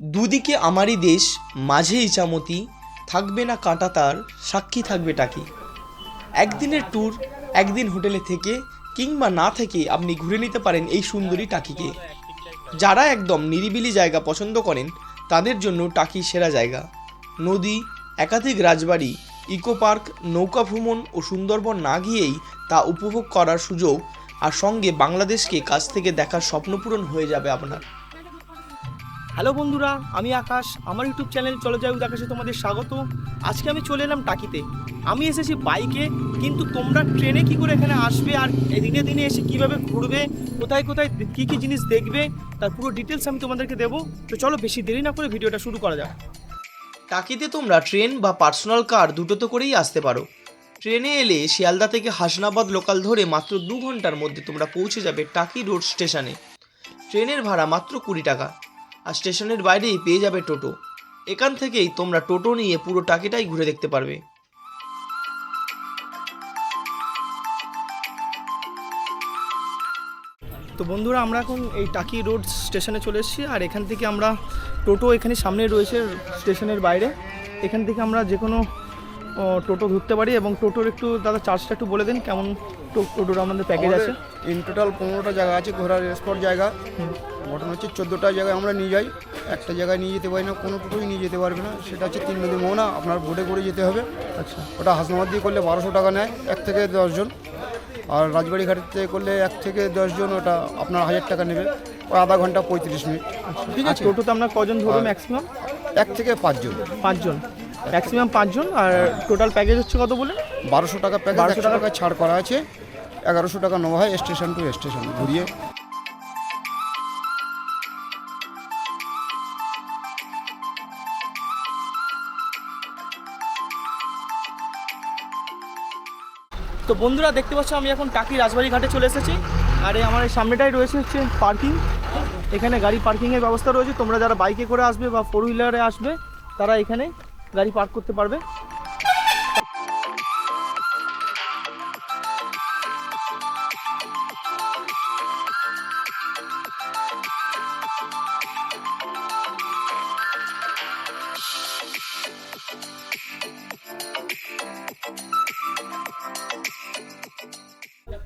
দুদিকে আমারই দেশ, মাঝে ইচামতি থাকবে না কাঁটা তার, সাক্ষী থাকবে টাকি। একদিনের ট্যুর একদিন হোটেলে থেকে, কিংবা না থেকে আপনি ঘুরে নিতে পারেন এই সুন্দরী টাকিকে। যারা একদম নিরিবিলি জায়গা পছন্দ করেন, তাদের জন্য টাকি সেরা জায়গা। নদী, একাধিক রাজবাড়ি, ইকো পার্ক, নৌকা ভ্রমণ ও সুন্দরবন না গিয়েই তা উপভোগ করার সুযোগ, আর সঙ্গে বাংলাদেশকে কাছ থেকে দেখার স্বপ্নপূরণ হয়ে যাবে আপনার। হ্যালো বন্ধুরা, আমি আকাশ, আমার ইউটিউব চ্যানেল চলে যাই আকাশে তোমাদের স্বাগত। আজকে আমি চলে এলাম টাকিতে। আমি এসেছি বাইকে, কিন্তু তোমরা ট্রেনে কি করে এখানে আসবে আর দিনে দিনে এসে কীভাবে ঘুরবে, কোথায় কোথায় কী কী জিনিস দেখবে, তার পুরো ডিটেলস আমি তোমাদেরকে দেবো। তো চলো বেশি দেরি না করে ভিডিওটা শুরু করা যাক। টাকিতে তোমরা ট্রেন বা পার্সোনাল কার দুটো তো করেই আসতে পারো। ট্রেনে এলে শিয়ালদা থেকে হাসনাবাদ লোকাল ধরে মাত্র দু ঘণ্টার মধ্যে তোমরা পৌঁছে যাবে টাকি রোড স্টেশনে। ট্রেনের ভাড়া মাত্র কুড়ি টাকা। আর স্টেশনের বাইরেই পেয়ে যাবে টোটো। এখান থেকেই তোমরা টোটো নিয়ে পুরো টাকিটাই ঘুরে দেখতে পারবে। তো বন্ধুরা, আমরা এখন এই টাকি রোড স্টেশনে চলে এসেছি আর এখান থেকে আমরা টোটো এখানে সামনে রয়েছে স্টেশনের বাইরে। এখান থেকে আমরা যে কোনো টোটো ধরতে পারি এবং টোটোর একটু দাদা চার্জটা একটু বলে দিন কেমন টোটোর আমাদের প্যাকেজ আছে। ইন টোটাল পনেরোটা জায়গা আছে ঘোরার স্পট জায়গা। ঘটনা হচ্ছে চোদ্দোটা জায়গায় আমরা নিয়ে যাই। একটা জায়গায় নিয়ে যেতে পারি না কোনো টোটোই নিয়ে যেতে পারবে না। সেটা হচ্ছে তিন নদী মোহনা আপনার বোটে করে যেতে হবে। আচ্ছা। ওটা হাসনাবাদ দিয়ে করলে বারোশো টাকা নেয় এক থেকে দশজন। আর রাজবাড়ি থেকে করলে এক থেকে দশজন ওটা আপনার হাজার টাকা নেবে। ওই আধা ঘণ্টা পঁয়ত্রিশ মিনিট। ঠিক আছে? টোটোতে আমরা কজন ধরবো আর- ম্যাক্সিমাম এক থেকে পাঁচজন। পাঁচজন। ম্যাক্সিমাম পাঁচজন আর টোটাল প্যাকেজ হচ্ছে কত বলে বারোশো টাকা প্যাকেজ 1200 একশো টাকা- টাকা ছাড় করা আছে। এগারোশো টাকা নেওয়া হয় স্টেশন টু স্টেশন ঘুরিয়ে। তো বন্ধুরা দেখতে পাচ্ছ আমি এখন টাকি রাজবাড়ি ঘাটে চলে এসেছি। আর এই আমার সামনেটাই রয়েছে হচ্ছে পার্কিং এখানে গাড়ি পার্কিংয়ের ব্যবস্থা রয়েছে। তোমরা যারা বাইকে করে আসবে বা ফোর হুইলারে আসবে তারা এখানে গাড়ি পার্ক করতে পারবে।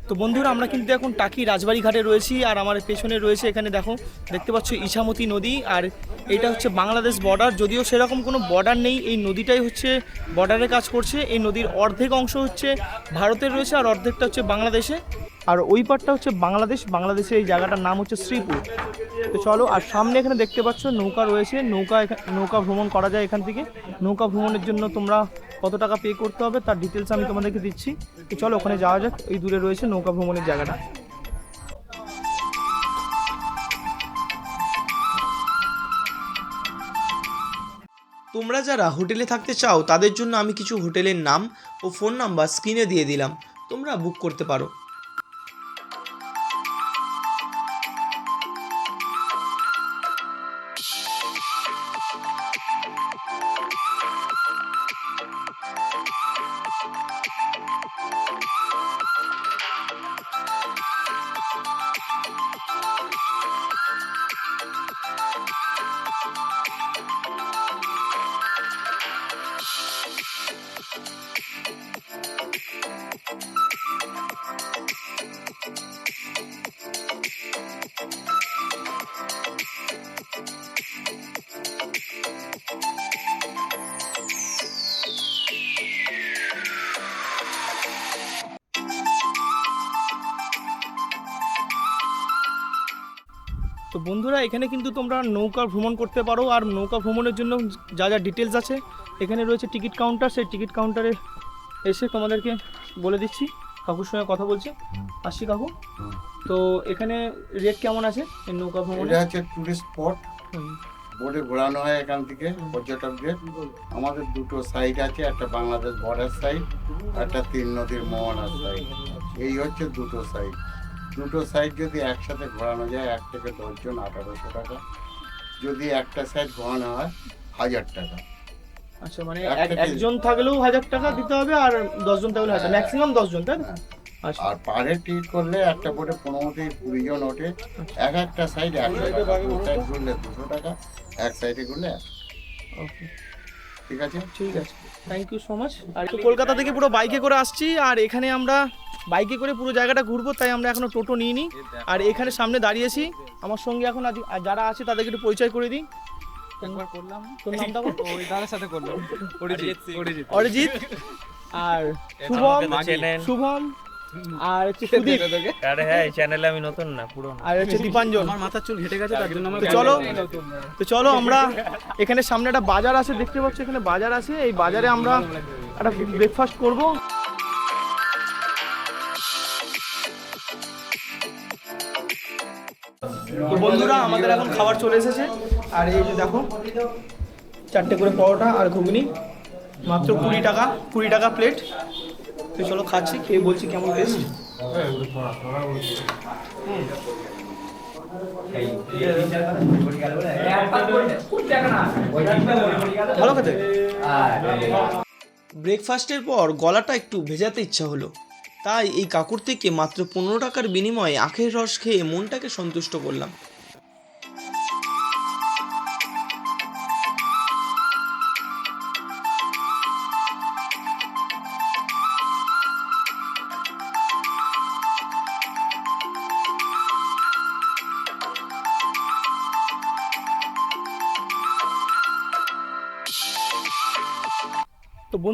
তো বন্ধুরা, আমরা কিন্তু এখন টাকি রাজবাড়ি ঘাটে রয়েছি আর আমার পেছনে রয়েছে এখানে দেখো, দেখতে পাচ্ছ ইছামতি নদী আর এটা হচ্ছে বাংলাদেশ বর্ডার যদিও সেরকম কোনো বর্ডার নেই, এই নদীটাই হচ্ছে বর্ডারে কাজ করছে। এই নদীর অর্ধেক অংশ হচ্ছে ভারতের রয়েছে আর অর্ধেকটা হচ্ছে বাংলাদেশে। আর ওই পারটা হচ্ছে বাংলাদেশ, বাংলাদেশের এই জায়গাটার নাম হচ্ছে শ্রীপুর। তো চলো, আর সামনে এখানে দেখতে পাচ্ছ নৌকা রয়েছে, নৌকা নৌকা ভ্রমণ করা যায় এখান থেকে। নৌকা ভ্রমণের জন্য তোমরা কত টাকা পে করতে হবে, তার ডিটেলস আমি তোমাদেরকে দিচ্ছি। তো চলো, ওখানে যাওয়া যাক, এই দূরে রয়েছে নৌকা ভ্রমণের জায়গাটা। তোমরা যারা হোটেলে থাকতে চাও, তাদের জন্য আমি কিছু হোটেলের নাম ও ফোন নাম্বার স্ক্রিনে দিয়ে দিলাম। তোমরা বুক করতে পারো। তো বন্ধুরা এখানে কিন্তু তোমরা নৌকা ভ্রমণ করতে পারো আর নৌকা ভ্রমণের জন্য যা যা ডিটেলস আছে এখানে রয়েছে টিকিট কাউন্টার সেই টিকিট কাউন্টারে এসে তোমাদেরকে বলে দিচ্ছি কাকুর সঙ্গে কথা বলছে। আসছি কাকু। তো এখানে রেট কেমন আছে এই নৌকা ভ্রমণে? এটা হচ্ছে টুরিস্ট স্পট। বোর্ডে ঘোরানো হয় এখান থেকে পর্যটকদের। আমাদের দুটো সাইড আছে একটা বাংলাদেশ বর্ডার সাইড একটা তিন নদীর মোহনার সাইড এই হচ্ছে দুটো সাইড দুটো সাইড যদি একসাথে ঘোরানো যায় এক থেকে দশজন আঠারোশো টাকা। যদি একটা সাইড ঘোরানো হয় হাজার টাকা। আচ্ছা মানে এক এক- একজন থাকলেও হাজার টাকা দিতে হবে আর দশজন থাকলে হাজার ম্যাক্সিমাম দশজন তাই তো? হ্যাঁ। আচ্ছা। আর পার হেড টিকিট করলে একটা বোটে পনেরো থেকে কুড়ি জন ওঠে। এক একটা সাইড একশো টাকা ঘুরলে দুশো টাকা এক সাইডে ঘুরলে। ওকে ঠিক আছে? ঠিক আছে। থ্যাংক ইউ সো মাচ আর কলকাতা থেকে পুরো বাইকে করে আসছি আর এখানে আমরা বাইকে করে পুরো জায়গাটা ঘুরবো তাই আমরা এখনও টোটো নিইনি। আর এখানে সামনে দাঁড়িয়েছি আমার সঙ্গে এখন আজ আর যারা আছে তাদেরকে একটু পরিচয় করে দিই। অরিজিৎ। আর শুভম। শুভম। আর হচ্ছে সুদীপ। আরে হ্যাঁ এই চ্যানেলে আমি নতুন না পুরনো। আর হচ্ছে দীপাঞ্জন। আমার মাথার চুল হেঁটে গেছে তার জন্য আমার চলো তো চলো আমরা এখানে সামনে একটা বাজার আছে দেখতে পাচ্ছ এখানে বাজার আছে। এই বাজারে আমরা একটা ব্রেকফাস্ট করব। তো বন্ধুরা আমাদের এখন খাবার চলে এসেছে। আর এই যে দেখো চারটে করে পরোটা আর ঘুগনি মাত্র কুড়ি টাকা কুড়ি টাকা প্লেট তো চলো খাচ্ছি, খেয়ে বলছি কেমন টেস্ট ভালো খেতে? ব্রেকফাস্টের পর গলাটা একটু ভেজাতে ইচ্ছা হলো। তাই এই কাকুর থেকে মাত্র পনেরো টাকার বিনিময়ে আখের রস খেয়ে মনটাকে সন্তুষ্ট করলাম।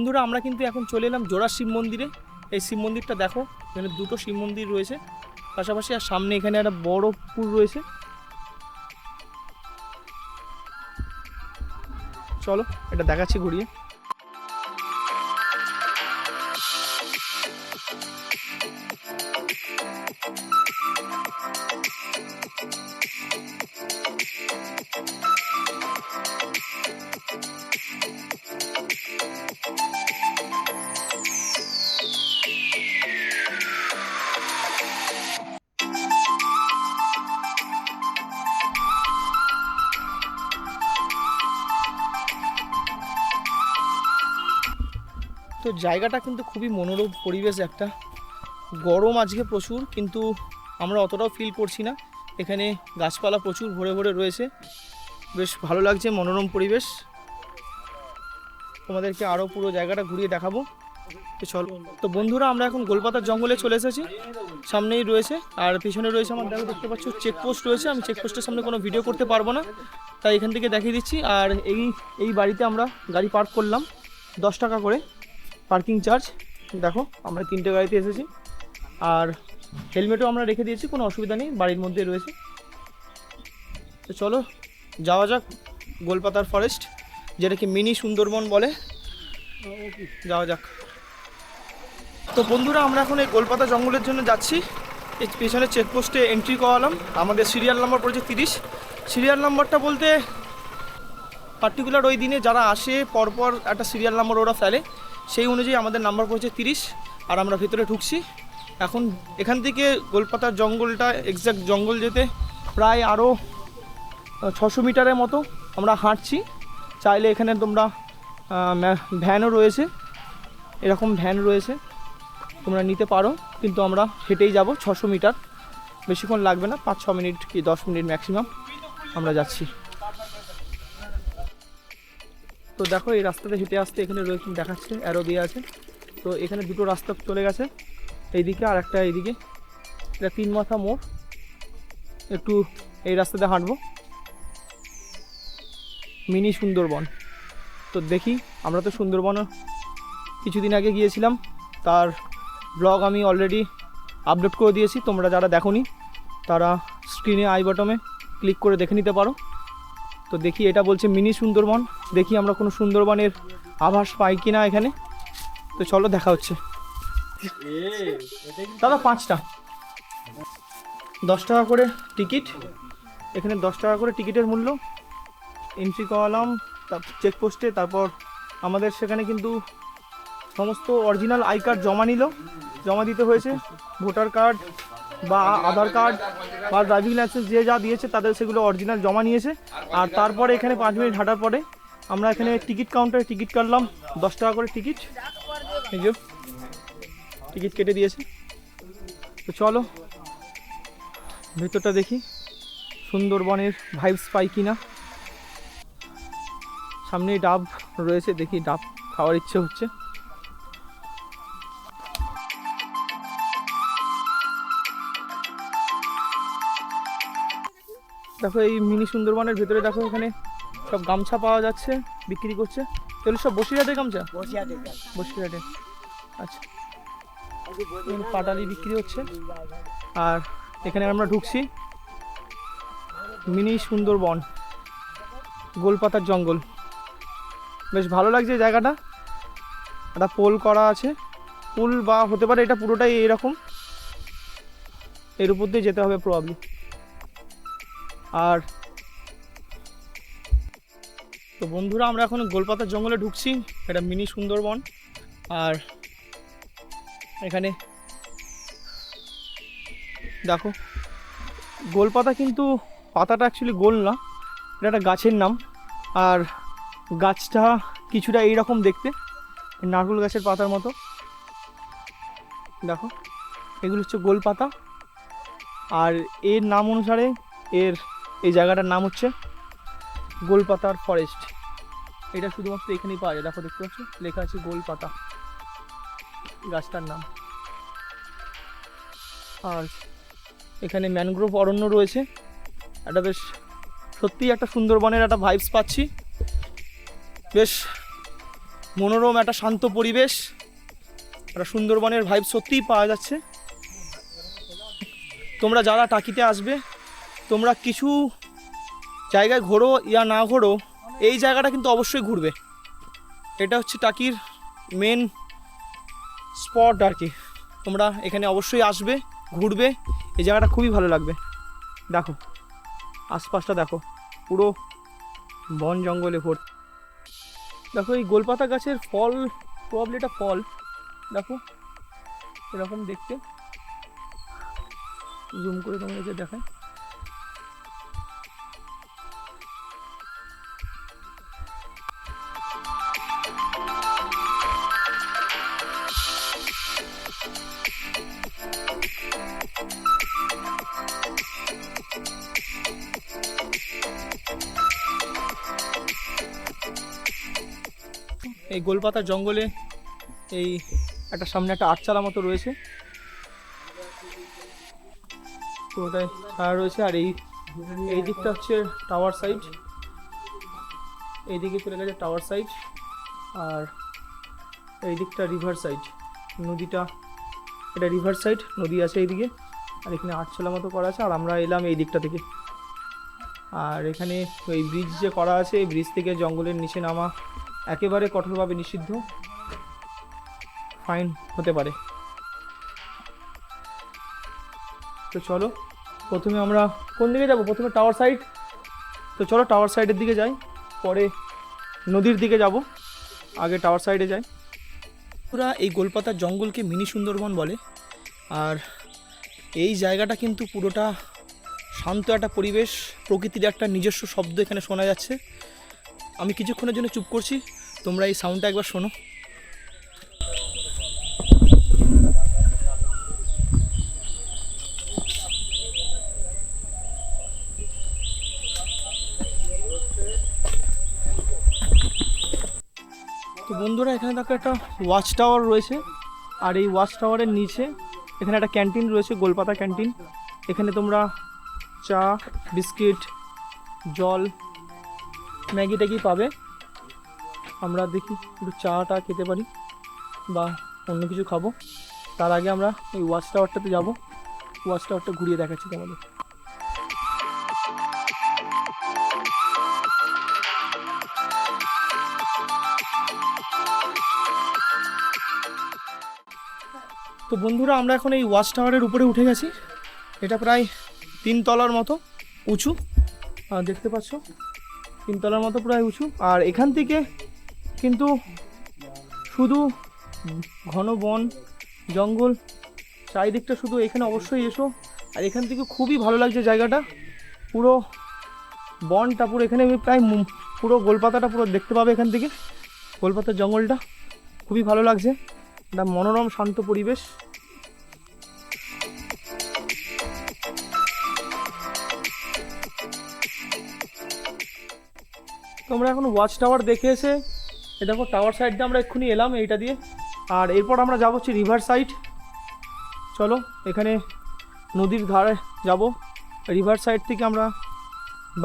বন্ধুরা, আমরা কিন্তু এখন চলে এলাম জোড়া শিব মন্দিরে। এই শিব মন্দিরটা দেখো, এখানে দুটো শিব মন্দির রয়েছে। পাশাপাশি আর সামনে এখানে একটা বড় পুকুর রয়েছে। চলো, এটা দেখাচ্ছি ঘুরিয়ে। জায়গাটা কিন্তু খুবই মনোরম পরিবেশ একটা। গরম আজকে প্রচুর, কিন্তু আমরা অতটাও ফিল করছি না। এখানে গাছপালা প্রচুর ভরে ভরে রয়েছে। বেশ ভালো লাগছে, মনোরম পরিবেশ। তোমাদেরকে আরও পুরো জায়গাটা ঘুরিয়ে দেখাবো। তো চলো, তো বন্ধুরা, আমরা এখন গোলপাতার জঙ্গলে চলে এসেছি। সামনেই রয়েছে, আর পিছনে রয়েছে আমার, দেখো, দেখতে পাচ্ছ চেকপোস্ট রয়েছে। আমি চেকপোস্টের সামনে কোনো ভিডিও করতে পারব না। তাই এখান থেকে দেখিয়ে দিচ্ছি, আর এই এই বাড়িতে আমরা গাড়ি পার্ক করলাম, দশ টাকা করে। Parking charge. দেখো, আমরা তিনটে গাড়িতে এসেছি। আর হেলমেটও আমরা রেখে দিয়েছি, কোনো অসুবিধা নেই, বাড়ির মধ্যে রয়েছে। তো চলো, যাওয়া যাক গোলপাতার ফরেস্ট যেটাকে মিনি সুন্দরবন বলে। যাওয়া যাক। তো বন্ধুরা, আমরা এখন এই গোলপাতা জঙ্গলের জন্য যাচ্ছি। এই পেছনে চেকপোস্টে এন্ট্রি করালাম। আমাদের সিরিয়াল নাম্বার পড়েছে তিরিশ। সিরিয়াল নাম্বারটা বলতে পার্টিকুলার ওই দিনে যারা আসে, পরপর একটা সিরিয়াল নাম্বার ওরা ফেলে। সেই অনুযায়ী আমাদের নাম্বার পড়েছে তিরিশ, আর আমরা ভেতরে ঢুকছি। এখন এখান থেকে গোলপাতার জঙ্গলটা এক্স্যাক্ট জঙ্গল যেতে প্রায় আরও ছশো মিটারের মতো আমরা হাঁটছি। চাইলে এখানে তোমরা ভ্যানও রয়েছে। এরকম ভ্যান রয়েছে, তোমরা নিতে পারো। কিন্তু আমরা হেঁটেই যাব ছশো মিটার। বেশিক্ষণ লাগবে না পাঁচ ছ মিনিট কি দশ মিনিট ম্যাক্সিমাম আমরা যাচ্ছি। তো দেখো, এই রাস্তাতে হেঁটে আসতে এখানে রয়েছে, দেখাচ্ছে অ্যারো দিয়ে আছে। তো এখানে দুটো রাস্তা চলে গেছে, এইদিকে আর একটা এইদিকে। এটা তিন মাথা মোড়। একটু এই রাস্তাতে হাঁটবো। মিনি সুন্দরবন। তো দেখি, আমরা তো সুন্দরবন কিছুদিন আগে গিয়েছিলাম। তার ব্লগ আমি অলরেডি আপলোড করে দিয়েছি, তোমরা যারা দেখোনি, তারা স্ক্রিনে আই বটমে ক্লিক করে দেখে নিতে পারো। তো দেখি এটা বলছে মিনি সুন্দরবন। দেখি আমরা কোনো সুন্দরবনের আভাস পাই কি না এখানে। তো চলো দেখা হচ্ছে। দাদা, পাঁচটা। দশ টাকা করে টিকিট। এখানে দশ টাকা করে টিকিটের মূল্য। এন্ট্রি করালাম চেকপোস্টে তারপর আমাদের সেখানে কিন্তু সমস্ত অরিজিনাল আই কার্ড জমা নিল। জমা দিতে হয়েছে ভোটার কার্ড বা আধার কার্ড বা ড্রাইভিং লাইসেন্স যে যা দিয়েছে তাদের সেগুলো অরিজিনাল জমা নিয়েছে। আর তারপরে এখানে পাঁচ মিনিট হাঁটার পরে আমরা এখানে টিকিট কাউন্টারে টিকিট কাটলাম, দশ টাকা করে টিকিট। টিকিট কেটে দিয়েছে। তো চলো, ভেতরটা দেখি, সুন্দরবনের ভাইবস পাই কিনা। সামনে ডাব রয়েছে, দেখি ডাব খাওয়ার ইচ্ছে হচ্ছে। দেখো এই মিনি সুন্দরবনের ভেতরে দেখো এখানে সব গামছা পাওয়া যাচ্ছে বিক্রি করছে। এগুলো সব বসিরহাটের গামছা? বসিরহাটে। আচ্ছা। এখানে পাটালি বিক্রি হচ্ছে। আর এখানে আমরা ঢুকছি মিনি সুন্দরবন গোলপাতার জঙ্গল। বেশ ভালো লাগছে জায়গাটা। একটা পোল করা আছে। পুল বা হতে পারে এটা পুরোটাই এরকম। এর উপর দিয়ে যেতে হবে প্রবাবলি আর তো বন্ধুরা, আমরা এখন গোলপাতার জঙ্গলে ঢুকছি, এটা মিনি সুন্দরবন, আর এখানে দেখো, গোলপাতা কিন্তু পাতাটা অ্যাকচুয়ালি গোল না, এটা একটা গাছের নাম, আর গাছটা কিছুটা এইরকম দেখতে, নারকেল গাছের পাতার মতো। দেখো, এগুলো হচ্ছে গোলপাতা, আর এর নাম অনুসারে এর এই জায়গাটার নাম হচ্ছে গোলপাতার ফরেস্ট। এটা শুধুমাত্র এখানেই পাওয়া যায়। দেখো, দেখতে পাচ্ছ? লেখা আছে গোলপাতা। গাছটার নাম। আর এখানে ম্যানগ্রোভ অরণ্য রয়েছে। একটা বেশ, সত্যিই একটা সুন্দরবনের একটা ভাইবস পাচ্ছি। বেশ মনোরম, একটা শান্ত পরিবেশ। একটা সুন্দরবনের ভাইব সত্যিই পাওয়া যাচ্ছে। তোমরা যারা টাকিতে আসবে তোমরা কিছু জায়গায় ঘোরো ইয়া না ঘোরো, এই জায়গাটা কিন্তু অবশ্যই ঘুরবে। এটা হচ্ছে টাকির মেন স্পট আর কি। তোমরা এখানে অবশ্যই আসবে, ঘুরবে, এই জায়গাটা খুবই ভালো লাগবে। দেখো, আশপাশটা দেখো, পুরো বন জঙ্গলে ভর্তি দেখো, এই গোলপাতা গাছের ফল প্রবলি এটা ফল। দেখো, এরকম দেখতে। জুম করে তোমাদেরকে দেখায় এই গোলপাতার জঙ্গলে এই একটা সামনে একটা আটচালা মতো রয়েছে। পুরোটাই ছায়া রয়েছে আর এই এই দিকটা হচ্ছে টাওয়ার সাইড এই দিকে চলে গেছে টাওয়ার সাইড আর এই দিকটা রিভার সাইড নদীটা এটা রিভার সাইড নদী আছে এইদিকে। আর এখানে আটচালা মতো করা আছে। আর আমরা এলাম এই দিকটা থেকে। আর এখানে ওই ব্রিজ যে করা আছে, এই ব্রিজ থেকে জঙ্গলের নিচে নামা একেবারে কঠোরভাবে নিষিদ্ধ। ফাইন হতে পারে। তো চলো, প্রথমে আমরা কোন দিকে যাব? প্রথমে টাওয়ার সাইড তো চলো টাওয়ার সাইডের দিকে যাই, পরে নদীর দিকে যাব। আগে টাওয়ার সাইডে যাই। পুরা এই গোলপাতার জঙ্গলকে মিনি সুন্দরবন বলে। আর এই জায়গাটা কিন্তু পুরোটা শান্ত একটা পরিবেশ, প্রকৃতির একটা নিজস্ব শব্দ এখানে শোনা যাচ্ছে। আমি কিছুক্ষণের জন্য চুপ করছি, তোমরা এই সাউন্ডটা একবার শোনো। তো বন্ধুরা, এখানে দেখো একটা ওয়াচ টাওয়ার রয়েছে, আর এই ওয়াচ টাওয়ারের নিচে এখানে একটা ক্যান্টিন রয়েছে, গোলপাতা ক্যান্টিন এখানে তোমরা চা, বিস্কিট, জল, ম্যাগি ট্যাগি পাবে। আমরা দেখি একটু চাটা খেতে পারি বা অন্য কিছু খাব। তার আগে আমরা ওই ওয়াচ টাওয়ারটাতে যাব। ওয়াচ টাওয়ারটা ঘুরিয়ে দেখাচ্ছি তোমাদের। তো বন্ধুরা, আমরা এখন এই ওয়াচ টাওয়ারের উপরে উঠে গেছি। এটা প্রায় তিন তলার মতো উঁচু। দেখতে পাচ্ছ? তিনতলার মতো প্রায় উঁচু। আর এখান থেকে কিন্তু শুধু ঘন বন, জঙ্গল, চারিদিকটা শুধু এখানে অবশ্যই এসো। আর এখান থেকে খুবই ভালো লাগছে জায়গাটা। পুরো বনটা পুরো এখানে প্রায় পুরো গোলপাতাটা পুরো দেখতে পাবে এখান থেকে। গোলপাতার জঙ্গলটা খুবই ভালো লাগছে। একটা মনোরম, শান্ত পরিবেশ। তোমরা এখন ওয়াচ টাওয়ার দেখে এসে দেখো টাওয়ার সাইডটা আমরা এক্ষুনি এলাম এইটা দিয়ে। আর এরপর আমরা যাব হচ্ছে রিভার সাইড চলো, এখানে নদীর ধারে যাব। রিভার সাইড থেকে আমরা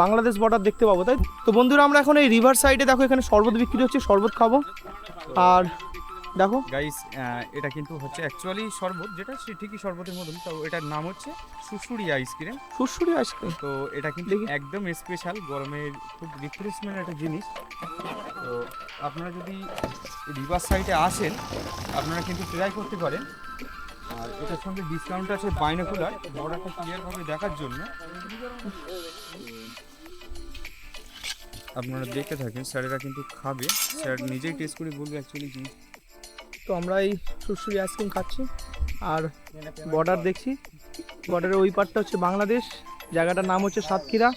বাংলাদেশ বর্ডার দেখতে পাবো, তাই তো? বন্ধুরা, আমরা এখন এই রিভার সাইডে দেখো এখানে শরবত বিক্রি হচ্ছে, শরবত খাব। আর দেখো। গাইস এটা কিন্তু হচ্ছে অ্যাকচুয়ালি শরবত যেটা সে ঠিকই শরবতের মতন তো এটার নাম হচ্ছে সুসুরি আইসক্রিম সুরসুরি আইসক্রিম তো এটা কিন্তু একদম স্পেশাল গরমের খুব রিফ্রেশমেন্ট একটা জিনিস। তো আপনারা যদি রিভার সাইডে আসেন আপনারা কিন্তু ট্রাই করতে পারেন। আর এটার সঙ্গে ডিসকাউন্ট আছে বাইনোকুলার বর্ডারটা ক্লিয়ারভাবে দেখার জন্য। আপনারা দেখতে থাকেন স্যারেরা কিন্তু খাবে। স্যার নিজেই টেস্ট করে বলবে অ্যাকচুয়ালি জিনিস তো আমরা এই সুরসুরি আইসক্রিম খাচ্ছি। আর বর্ডার দেখছি। বর্ডারের ওই পারটা হচ্ছে বাংলাদেশ। জায়গাটার নাম হচ্ছে সাতক্ষীরা।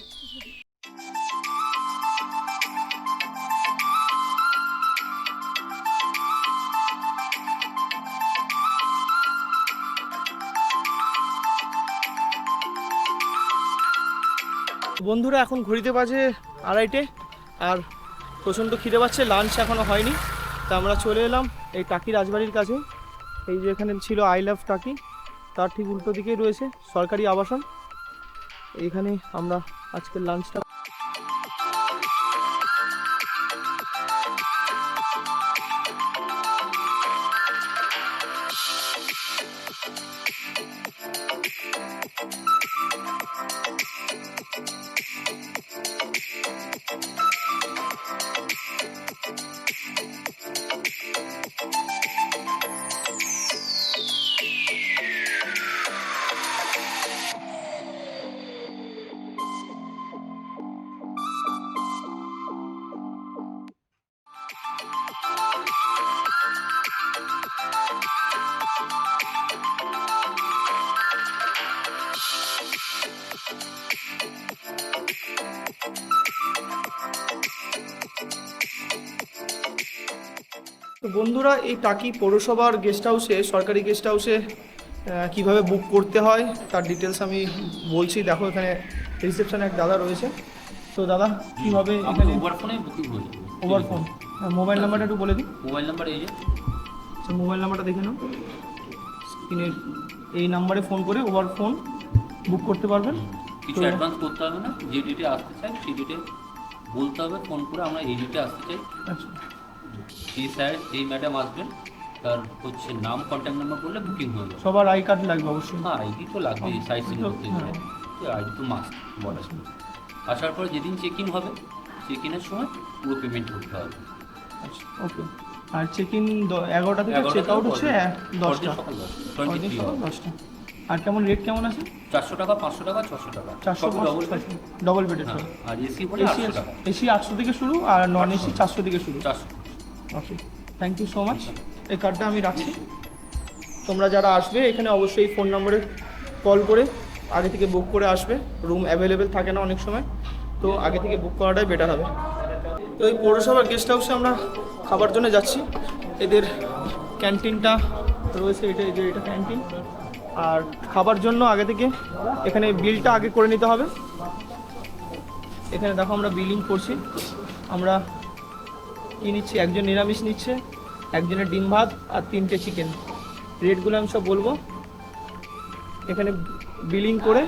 বন্ধুরা, এখন ঘড়িতে বাজে আড়াইটে। আর প্রচণ্ড খিদে পাচ্ছে লাঞ্চ এখনও হয়নি। তা আমরা চলে এলাম এই টাকি রাজবাড়ির কাছে। এই যে এখানে ছিল আই লাভ টাকি, তার ঠিক উল্টো দিকেই রয়েছে সরকারি আবাসন। এইখানে আমরা আজকের লাঞ্চটা বন্ধুরা এই টাকি পৌরসভার গেস্ট হাউসে সরকারি গেস্ট হাউসে কীভাবে বুক করতে হয় তার ডিটেলস আমি বলছি। দেখো এখানে রিসেপশনে এক দাদা রয়েছে। তো দাদা কীভাবে এখানে ওভার ফোনে বুকিং হয়ে যাবে ওভার ফোন মোবাইল নাম্বারটা একটু বলে দিন মোবাইল নাম্বার এই যে। আচ্ছা মোবাইল নাম্বারটা দেখে নাও। স্ক্রিনের এই নাম্বারে ফোন করে ওভার ফোন বুক করতে পারবেন। কিছু অ্যাডভান্স করতে হবে না। যে ডেটে আসতে চাই সেই ডেটে বলতে হবে ফোন করে আমরা এই ডেটে আসতে চাই। আচ্ছা। এই স্যার এই ম্যাডাম আসবেন। তার হচ্ছে নাম কন্ট্যাক্ট নাম্বার করলে বুকিং হয়ে যাবে। সবার আই কার্ড লাগবে অবশ্যই। হ্যাঁ আইডি তো লাগবে সাইট সিন তো- করতে গেলে আইডি তো মাস্ট বলা আসার পরে যেদিন চেক ইন হবে চেক ইনের সময় পুরো পেমেন্ট করতে হবে। আচ্ছা ওকে। আর চেক ইন এগারোটা থেকে চেক আউট হচ্ছে দশটা। থ্রি সকাল দশটা। আর কেমন রেট কেমন আছে? চারশো টাকা পাঁচশো টাকা ছশো টাকা। চারশো ডবল ডবল বেডের হ্যাঁ আর এসি এসি এসি আটশো থেকে শুরু আর নন এসি চারশো থেকে শুরু। চারশো। Okay thank you so much এই কার্ডটা আমি রাখছি। তোমরা যারা আসবে, এখানে অবশ্যই ফোন নম্বরে কল করে আগে থেকে বুক করে আসবে। রুম অ্যাভেলেবেল থাকে না অনেক সময়। তো আগে থেকে বুক করাটাই বেটার হবে। তো এই পৌরসভার গেস্ট হাউসে আমরা খাবার জন্য যাচ্ছি। এদের ক্যান্টিনটা রয়েছে, এটা যে, এটা ক্যান্টিন আর খাবার জন্য আগে থেকে এখানে বিলটা আগে করে নিতে হবে। এখানে দেখো আমরা বিলিং করছি। আমরা কী নিচ্ছি? একজন নিরামিষ নিচ্ছে, একজনের ডিম ভাত আর তিনটে চিকেন রেটগুলো আমি সব বলব। এখানে বিলিং করে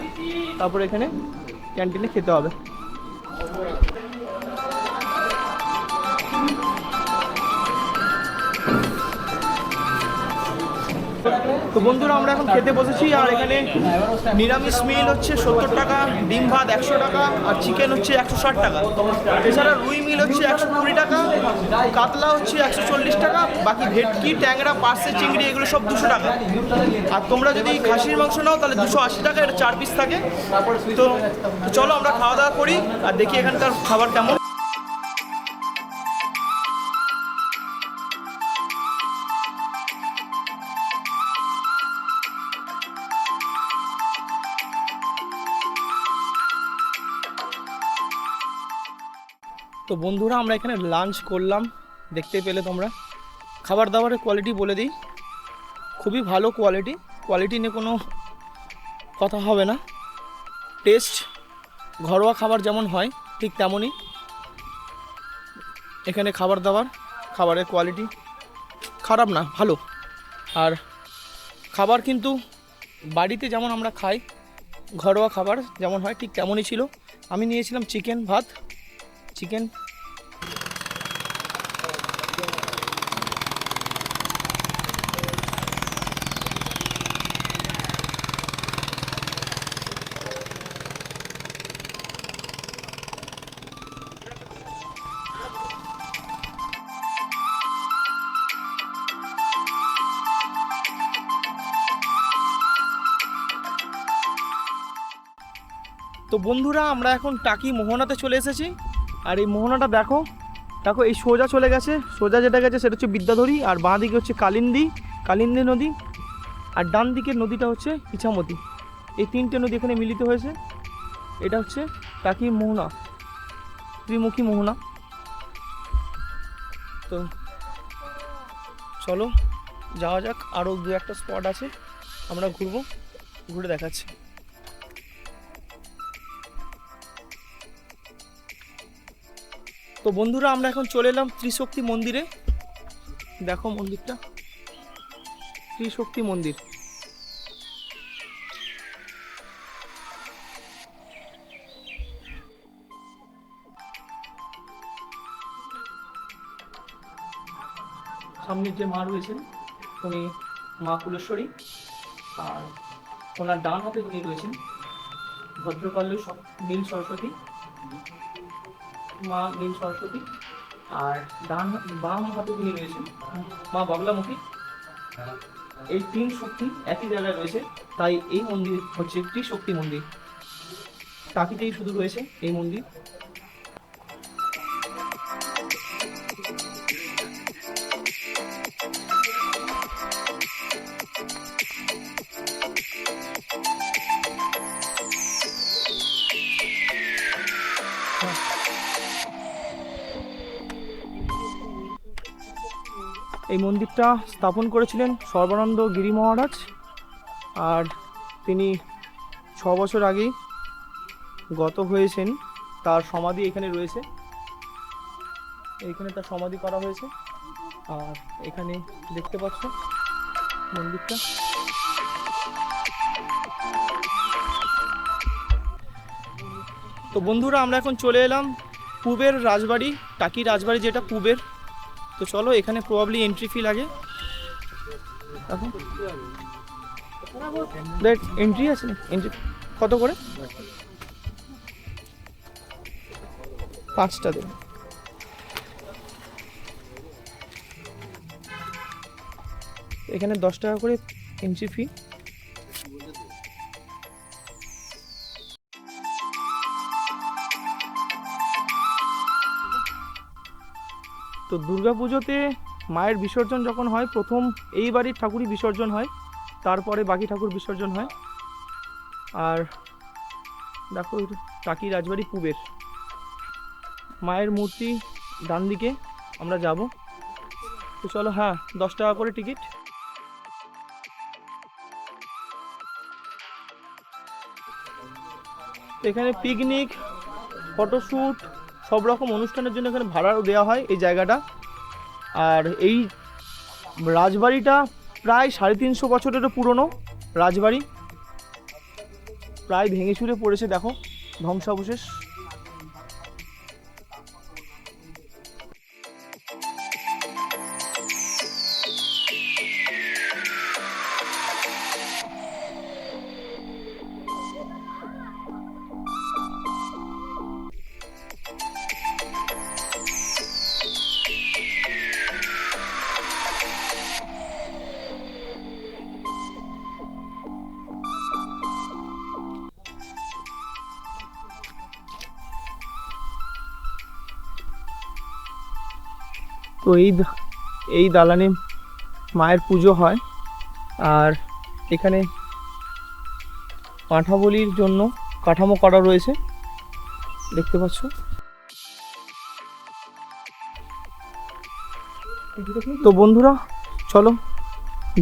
তারপর এখানে ক্যান্টিনে খেতে হবে। তো বন্ধুরা, আমরা এখন খেতে বসেছি, আর এখানে নিরামিষ মিল হচ্ছে সত্তর টাকা, ডিম ভাত একশো টাকা, আর চিকেন হচ্ছে একশো ষাট টাকা। এছাড়া রুই মিল হচ্ছে একশো কুড়ি টাকা, কাতলা হচ্ছে একশো চল্লিশ টাকা, বাকি ভেটকি, ট্যাংরা, পার্সে, চিংড়ি, এগুলো সব দুশো টাকা। আর তোমরা যদি খাসির মাংস নাও, তাহলে দুশো আশি টাকা, এটা চার পিস থাকে। তো চলো আমরা খাওয়া দাওয়া করি, আর দেখি এখানকার খাবার কেমন। তো বন্ধুরা, আমরা এখানে লাঞ্চ করলাম। দেখতে পেলে তোমরা। খাবার দাবারের কোয়ালিটি বলে দিই। খুবই ভালো কোয়ালিটি কোয়ালিটি নিয়ে কোনো কথা হবে না। টেস্ট ঘরোয়া খাবার যেমন হয়, ঠিক তেমনই। এখানে খাবার দাবার খাবারের কোয়ালিটি খারাপ না, ভালো। আর খাবার কিন্তু বাড়িতে যেমন আমরা খাই, ঘরোয়া খাবার যেমন হয়, ঠিক তেমনই ছিল। আমি নিয়েছিলাম চিকেন ভাত। চিকেন। তো বন্ধুরা আমরা এখন টাকি মোহনাতে চলে এসেছি। আর এই মোহনাটা দেখো দেখো এই সোজা চলে গেছে, সোজা যেটা গেছে সেটা হচ্ছে বিদ্যাধরী আর বাঁ দিকে হচ্ছে কালিন্দী কালিন্দী নদী আর ডান দিকের নদীটা হচ্ছে ইছামতি। এই তিনটে নদী এখানে মিলিত হয়েছে। এটা হচ্ছে টাকি মোহনা, ত্রিমুখী মোহনা। তো চলো, যাওয়া যাক আরও দু একটা স্পট আছে, আমরা ঘুরবো, ঘুরে দেখাচ্ছি। তো বন্ধুরা, আমরা এখন চলে এলাম ত্রিশক্তি মন্দিরে। দেখো মন্দিরটা। ত্রিশক্তি মন্দির। সামনে যে মা রয়েছেন, উনি মা কুলেশ্বরী। আর ওনার ডান হাতে যিনি রয়েছেন ভদ্রকাল্য নীল সরস্বতী। মা নীল সরস্বতী, আর ডান বাম হাতে তিনি রয়েছেন, মা বাবলামুখী, এই তিন শক্তি একই জায়গায় রয়েছে, তাই এই মন্দির হচ্ছে ত্রিশক্তি মন্দির। তাকিতেই শুধু রয়েছে এই মন্দির। মন্দিরটা স্থাপন করেছিলেন সর্বানন্দ গিরি মহারাজ। আর তিনি ছ বছর আগেই গত হয়েছেন। তার সমাধি এখানে রয়েছে। এইখানে তার সমাধি করা হয়েছে। আর এখানে দেখতে পাচ্ছ মন্দিরটা। তো বন্ধুরা, আমরা এখন চলে এলাম পূবের রাজবাড়ি, টাকি রাজবাড়ি যেটা পূবের। তো চলো, এখানে প্রবাবলি এন্ট্রি ফি লাগে। এন্ট্রি আছে এন্ট্রি কত করে? পাঁচটা দেবে। এখানে দশ টাকা করে এন্ট্রি ফি তো দুর্গা পুজোতে মায়ের বিসর্জন যখন হয়, প্রথম এই বাড়ির ঠাকুরই বিসর্জন হয়, তারপরে বাকি ঠাকুর বিসর্জন হয়। আর দেখো টাকি রাজবাড়ি পুবের। মায়ের মূর্তি ডান দিকে, আমরা যাব। তো চলো হ্যাঁ দশ টাকা করে টিকিট। এখানে পিকনিক ফটোশ্যুট সব রকম অনুষ্ঠানের জন্য এখানে ভাড়াও দেওয়া হয় এই জায়গাটা। আর এই রাজবাড়িটা প্রায় সাড়ে তিনশো বছরেরও পুরনো রাজবাড়ি। প্রায় ভেঙে চুরে পড়েছে, দেখো, ধ্বংসাবশেষ। তো এই এই দালানে মায়ের পুজো হয়। আর এখানে পাঁঠাবলির জন্য কাঠামো করা রয়েছে। দেখতে পাচ্ছ? তো বন্ধুরা, চলো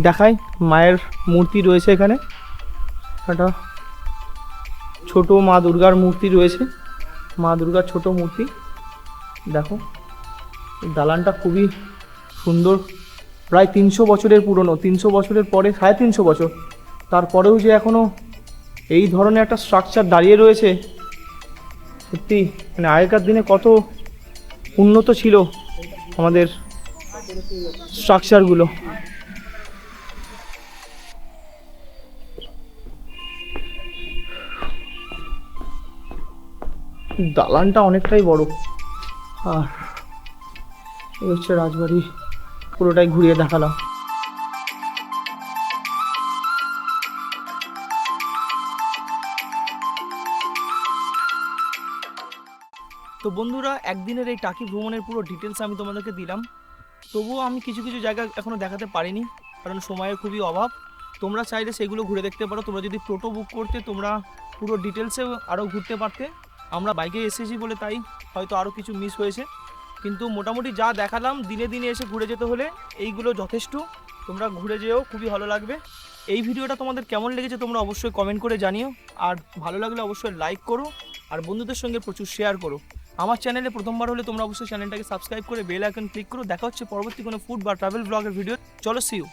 দেখাই মায়ের মূর্তি রয়েছে এখানে। একটা ছোট মা দুর্গার মূর্তি রয়েছে। মা দুর্গার ছোট মূর্তি। দেখো। দালানটা খুবই সুন্দর। প্রায় তিনশো বছরের পুরনো, তিনশো বছরের পরে, সাড়ে তিনশো বছর। তারপরেও যে এখনও এই ধরনের একটা স্ট্রাকচার দাঁড়িয়ে রয়েছে, সত্যি মানে আগেকার দিনে কত উন্নত ছিল আমাদের স্ট্রাকচারগুলো দালানটা অনেকটাই বড়। আর এই হচ্ছে রাজবাড়ি। পুরোটাই ঘুরিয়ে দেখালাম। তো বন্ধুরা, একদিনের এই টাকি ভ্রমণের পুরো ডিটেলস আমি তোমাদেরকে দিলাম। তবুও আমি কিছু কিছু জায়গা এখনও দেখাতে পারিনি, কারণ সময়ের খুবই অভাব। তোমরা চাইলে সেগুলো ঘুরে দেখতে পারো। তোমরা যদি টোটো বুক করতে, তোমরা পুরো ডিটেলসেও আরও ঘুরতে পারতে। আমরা বাইকে এসেছি বলে তাই হয়তো আরও কিছু মিস হয়েছে। কিন্তু মোটামুটি যা দেখালাম, দিনে দিনে এসে ঘুরে যেতে হলে এইগুলো যথেষ্ট। তোমরা ঘুরে যেও, খুবই ভালো লাগবে। এই ভিডিওটা তোমাদের কেমন লেগেছে তোমরা অবশ্যই কমেন্ট করে জানিও। আর ভালো লাগলে অবশ্যই লাইক করো, আর বন্ধুদের সঙ্গে প্রচুর শেয়ার করো। আমার চ্যানেলে প্রথমবার হলে তোমরা অবশ্যই চ্যানেলটাকে সাবস্ক্রাইব করে বেল আইকন ক্লিক করো। দেখা হচ্ছে পরবর্তী কোনো ফুড বা ট্রাভেল ব্লগের ভিডিও চলো সিউ